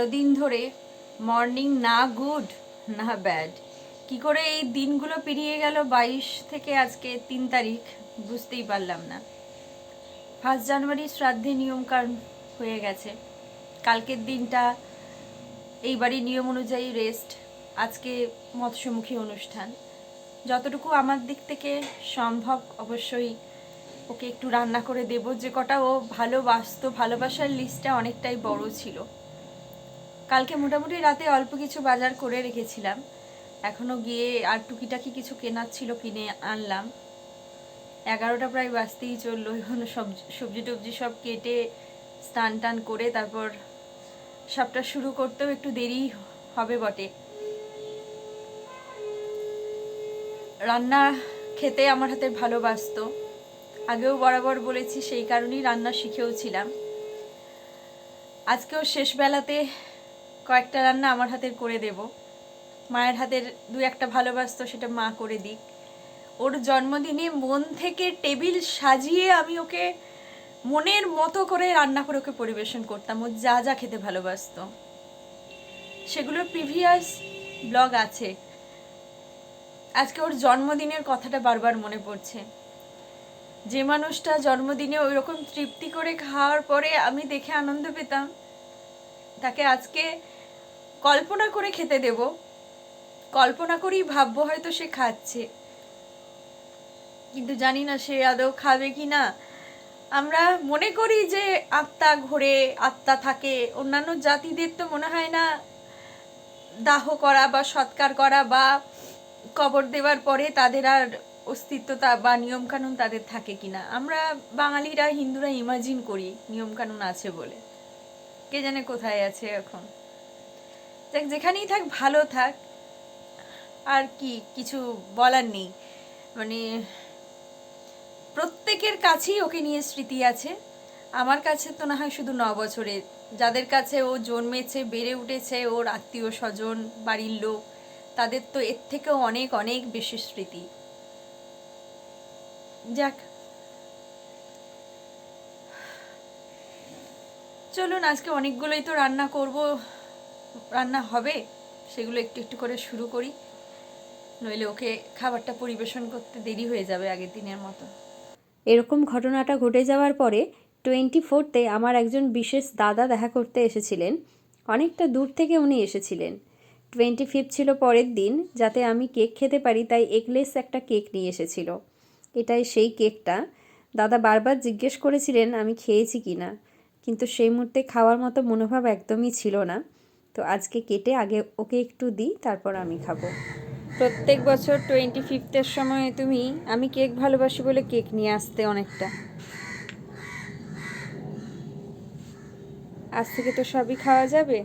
তেরো দিন ধরে মর্নিং না গুড না ব্যাড কি করে এই দিনগুলো পেরিয়ে গেল বাইশ থেকে আজকে তিন তারিখ, বুঝতেই পারলাম না। ফার্স্ট জানুয়ারি শ্রাদ্ধে নিয়মকানুন হয়ে গেছে। কালকের দিনটা এইবারই নিয়ম অনুযায়ী রেস্ট আজকে মৎস্যমুখী অনুষ্ঠান। যতটুকু আমার দিক থেকে সম্ভব, অবশ্যই ওকে একটু রান্না করে দেব। যে কটা ও ভালোবাসতো, ভালোবাসার লিস্টটা অনেকটাই বড় ছিল। কালকে মোটামুটি রাতে অল্প কিছু বাজার করে রেখেছিলাম। এখনও গিয়ে আর টুকিটাকি কিছু কেনার ছিল, কিনে আনলাম। এগারোটা প্রায় বাঁচতেই চলল, এখন সবজি সবজি টবজি সব কেটে স্নান টান করে তারপর সবটা শুরু করতেও একটু দেরি হবে বটে। রান্না খেতে আমার হাতে ভালোবাসতো। আগেও বরাবর বলেছি, সেই কারণেই রান্না শিখেও ছিলাম। আজকেও শেষ বেলাতে কয়েকটা রান্না আমার হাতের করে দেব। মায়ের হাতের দু একটা ভালোবাসতো, সেটা মা করে দিক। ওর জন্মদিনে মন থেকে টেবিল সাজিয়ে আমি ওকে মনের মতো করে রান্না করে ওকে পরিবেশন করতাম। ও যা যা খেতে ভালোবাসতো। সেগুলোর প্রিভিয়াস ব্লগ আছে। আজকে ওর জন্মদিনের কথাটা বারবার মনে পড়ছে। যে মানুষটা জন্মদিনে ওই রকম তৃপ্তি করে খাওয়ার পরে আমি দেখে আনন্দ পেতাম। তাকে আজকে কল্পনা করে খেতে দেব। কল্পনা করেই ভাববো হয়তো সে খাচ্ছে। কিন্তু জানি না সে আদৌ খাবে কি না আমরা মনে করি যে আত্মা ঘোরে, আত্মা থাকে। অন্যান্য জাতিদের তো মনে হয় না দাহ করা বা সৎকার করা বা কবর দেওয়ার পরে তাদের আর অস্তিত্বতা বা নিয়মকানুন তাদের থাকে কিনা। আমরা বাঙালিরা, হিন্দুরা ইমাজিন করি, নিয়মকানুন আছে বলে। কে জানে কোথায় আছে এখন। দেখ যেখানেই থাক, ভালো থাক। আর কি, কিছু বলার নেই। মানে প্রত্যেকের কাছেই ওকে নিয়ে স্মৃতি আছে। আমার কাছে তো না হয় শুধু ন বছরে যাদের কাছে ও জন্মেছে, বেড়ে উঠেছে, ওর আত্মীয় স্বজন বাড়ির লোক, তাদের তো এর থেকেও অনেক অনেক বেশি স্মৃতি। যাক। চলুন, আজকে অনেকগুলোই তো রান্না করব। রান্না হবে, সেগুলো একটু একটু করে শুরু করি। নইলে ওকে খাবারটা পরিবেশন করতে দেরি হয়ে যাবে আগের দিনের মতো। এরকম ঘটনাটা ঘটে যাওয়ার পরে টোয়েন্টি ফোরতে আমার একজন বিশেষ দাদা দেখা করতে এসেছিলেন। অনেকটা দূর থেকে উনি এসেছিলেন। টোয়েন্টি ফিফথ ছিল পরের দিন, যাতে আমি কেক খেতে পারি, তাই এগলেস একটা কেক নিয়ে এসেছিল। এটাই সেই কেকটা। দাদা বারবার জিজ্ঞেস করেছিলেন, আমি খেয়েছি কি না কিন্তু সেই মুহূর্তে খাওয়ার মতো মনোভাব একদমই ছিল না। তো আজকে কেটে আগে ওকে একটু দিই তারপর আমি খাব। প্রত্যেক বছর টোয়েন্টি ফিফথের সময় তুমি আমি কেক ভালোবাসি বলে কেক নিয়ে আসতে অনেকটা। আজ থেকে তো সবই খাওয়া যাবে।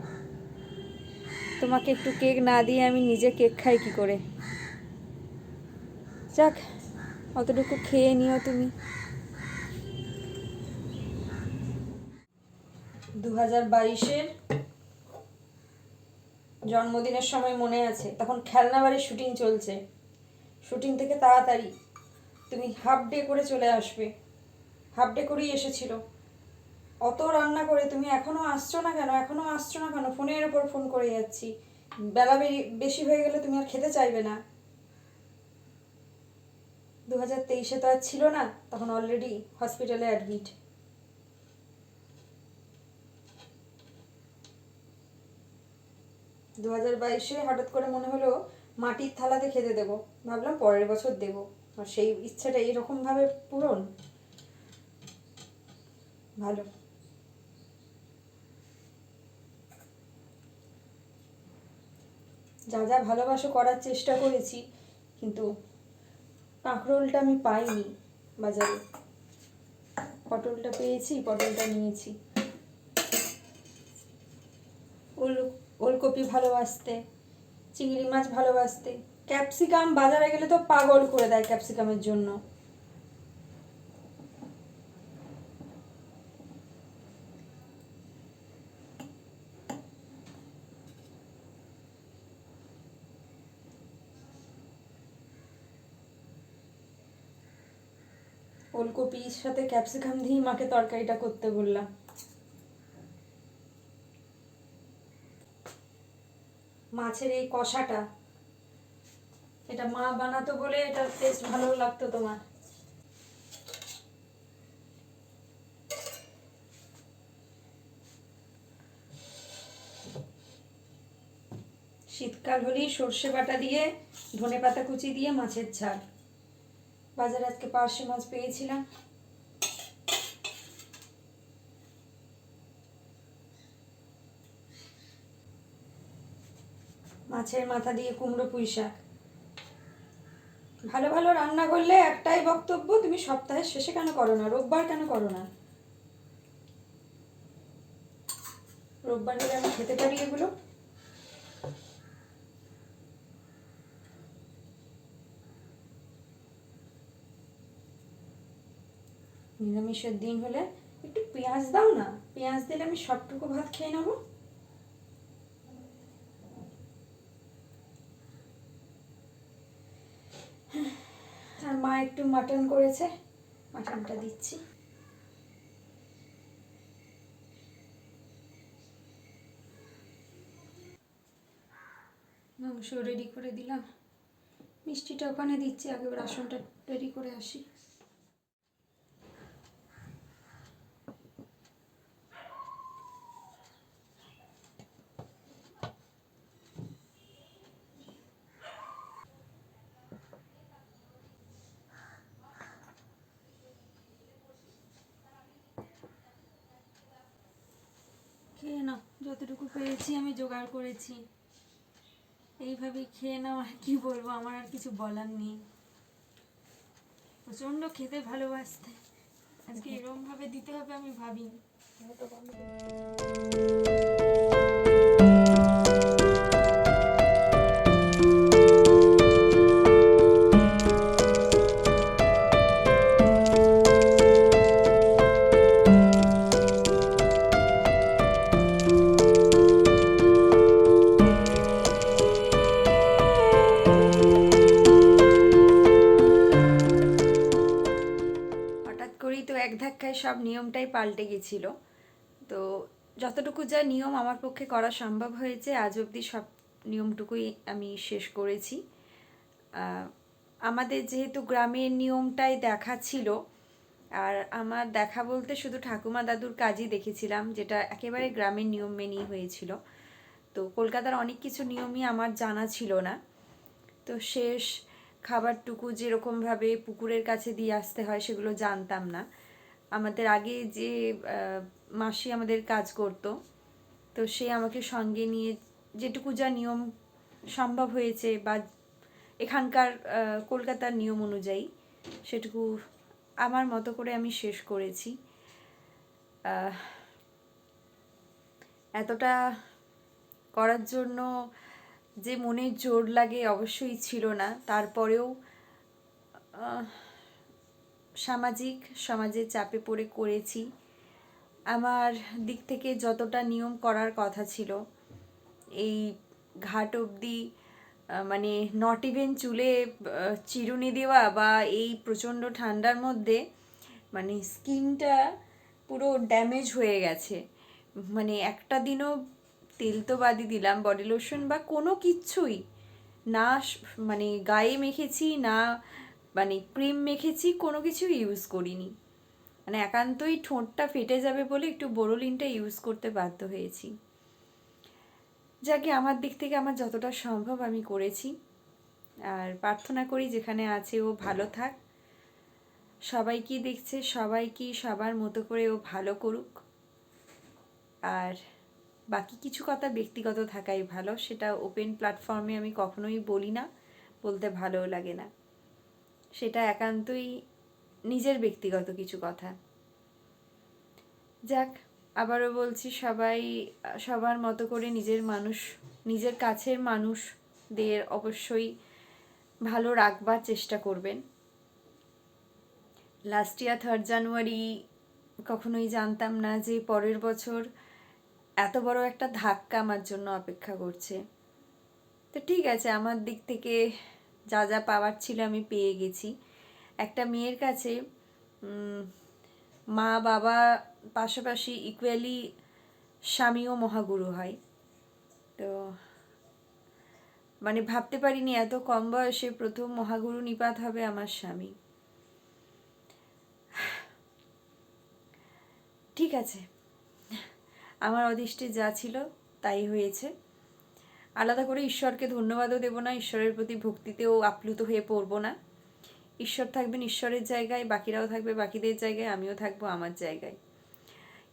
তোমাকে একটু কেক না দিয়ে আমি নিজে কেক খাই কি করে? যাক অতটুকু খেয়ে নিও তুমি। দু হাজার বাইশের জন্মদিনের সময় মনে আছে, তখন খেলনা বাড়ির শুটিং চলছে। শুটিং থেকে তাড়াতাড়ি। তুমি হাফ ডে করে চলে আসবে। হাফ ডে করেই এসেছিল। অত রান্না করে তুমি এখনও আসছো না কেন? এখনও আসছো না কেন? ফোনের ওপর ফোন করে যাচ্ছি। বেলা বেশি হয়ে গেলে তুমি আর খেতে চাইবে না। দু হাজার তেইশে তো আর ছিল না, তখন অলরেডি হসপিটালে অ্যাডমিট দু হাজার বাইশে হঠাৎ করে মনে হলো মাটির থালাতে খেতে দেবো। ভাবলাম পরের বছর দেবো। আর সেই ইচ্ছাটা এরকমভাবে পূরণ? ভালো। যা যা ভালোবাসো করার চেষ্টা করেছি, কিন্তু কাঁকরোলটা আমি পাইনি বাজারে। পটলটা পেয়েছি, পটলটা নিয়েছি। ওলকপি ভালোবাসতে, চিংড়ি মাছ ভালোবাসতে। ক্যাপসিকাম বাজারে গেলে তো পাগল করে দেয় ক্যাপসিকামের জন্য। ওলকপির সাথে ক্যাপসিকাম দিয়েই মাকে তরকারিটা করতে বললাম। মাছের এই কষাটা। এটা মা বানাতো বলে এটা টেস্ট ভালো লাগতো তোমার। শীতকাল হলেই সর্ষে বাটা দিয়ে ধনে পাতা কুচি দিয়ে মাছের ঝাল। বাজারে আজকে পার্শে মাছ পেয়েছিলাম। মাছের মাথা দিয়ে কুমড়ো পুঁই শাক। ভালো ভালো রান্না করলে একটাই বক্তব্য, তুমি সপ্তাহের শেষে কেন করো না? রোববার কেন করো না? রোববার হলে আমি খেতে পারি এগুলো? নিরামিষের দিন হলে একটু পেঁয়াজ দাও না? পেঁয়াজ দিলে আমি সবটুকু ভাত খেয়ে নেব। আর মা একটু মাটন করেছে। মাটনটা দিচ্ছি। মাংস রেডি করে দিলাম। মিষ্টিটা ওখানে দিচ্ছি, আগে রাসনটা রেডি করে আসি খেয়ে নাও যতটুকু পেরেছি আমি জোগাড় করেছি। এইভাবে খেয়ে নাও, আর কি বলব, আমার আর কিছু বলার নেই। প্রচণ্ড খেতে ভালোবাসতে। আজকে এরকম ভাবে দিতে হবে আমি ভাবিনি। ধাক্কায় সব নিয়মটাই পাল্টে গেছিল। তো যতটুকু যা নিয়ম আমার পক্ষে করা সম্ভব হয়েছে, আজ অবধি সব নিয়মটুকুই আমি শেষ করেছি। আমাদের যেহেতু গ্রামের নিয়মটাই দেখা ছিল, আর আমার দেখা বলতে শুধু ঠাকুমা দাদুর কাজই দেখেছিলাম, যেটা একেবারে গ্রামের নিয়ম মেনেই হয়েছিল। তো কলকাতার অনেক কিছু নিয়মই আমার জানা ছিল না। তো শেষ খাবারটুকু যেরকমভাবে পুকুরের কাছে দিয়ে আসতে হয় সেগুলো জানতাম না। আমাদের আগে যে মাসি আমাদের কাজ করতো, তো সে আমাকে সঙ্গে নিয়ে যেটুকু যা নিয়ম সম্ভব হয়েছে বা এখানকার কলকাতার নিয়ম অনুযায়ী সেটুকু আমার মতো করে আমি শেষ করেছি। এতটা করার জন্য যে মনের জোর লাগে অবশ্যই ছিল না। তারপরেও সামাজিক সমাজের চাপে পড়ে করেছি। আমার দিক থেকে যতটা নিয়ম করার কথা ছিল, এই ঘাট অবধি মানে নট ইভেন চুলে চিরুনি দেওয়া বা এই প্রচণ্ড ঠান্ডার মধ্যে মানে স্কিনটা পুরো ড্যামেজ হয়ে গেছে। মানে একটা দিনও তেল তো বাদই দিলাম বডি লোশন বা কোনো কিচ্ছুই না মানে গায়ে মেখেছি, না মানে ক্রিম মেখেছি, কোনো কিছু ইউজ করিনি। মানে একান্তই ঠোঁটটা ফেটে যাবে বলে একটু বোরোলিনটা ইউজ করতে বাধ্য হয়েছি। যাকে আমার দিক থেকে আমার যতটা সম্ভব আমি করেছি। আর প্রার্থনা করি যেখানে আছে ও ভালো থাক। সবাই কি দেখছে, সবাই কি সবার মতো করে ও ভালো করুক। আর বাকি কিছু কথা ব্যক্তিগত থাকাই ভালো, সেটা ওপেন প্ল্যাটফর্মে আমি কখনোই বলি না, বলতে ভালোও লাগে না। সেটা একান্তই নিজের ব্যক্তিগত কিছু কথা। যাক, আবারও বলছি, সবাই, সবার মতো করে নিজের মানুষ, নিজের কাছের মানুষদের অবশ্যই ভালো রাখবার চেষ্টা করবেন। লাস্ট ইয়ার থার্ড জানুয়ারি কখনোই জানতাম না যে পরের বছর এত বড় একটা ধাক্কা আমার জন্য অপেক্ষা করছে। তো ঠিক আছে, আমার দিক থেকে যা যা পাওয়ার ছিল আমি পেয়ে গেছি। একটা মেয়ের কাছে মা, বাবা, পাশাপাশি ইকুয়ালি স্বামীও মহাগুরু হয়। তো মানে ভাবতে পারিনি এত কম বয়সে প্রথম মহাগুরু নিপাত হবে আমার স্বামী। ঠিক আছে। আমার অদৃষ্টে যা ছিল তাই হয়েছে। আলাদা করে ঈশ্বরকে ধন্যবাদও দেব না, ঈশ্বরের প্রতি ভক্তিতেও আপ্লুত হয়ে পড়ব না। ঈশ্বর থাকবেন ঈশ্বরের জায়গায়, বাকিরাও থাকবে বাকিদের জায়গায়, আমিও থাকব আমার জায়গায়।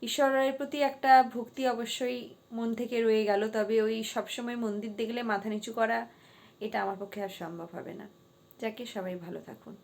ঈশ্বরের প্রতি একটা ভক্তি অবশ্যই মন থেকে রয়ে গেল, তবে ওই সবসময় মন্দির দেখলে মাথা নিচু করা, এটা আমার পক্ষে আর সম্ভব হবে না। যাকে সবাই ভালো থাকুন।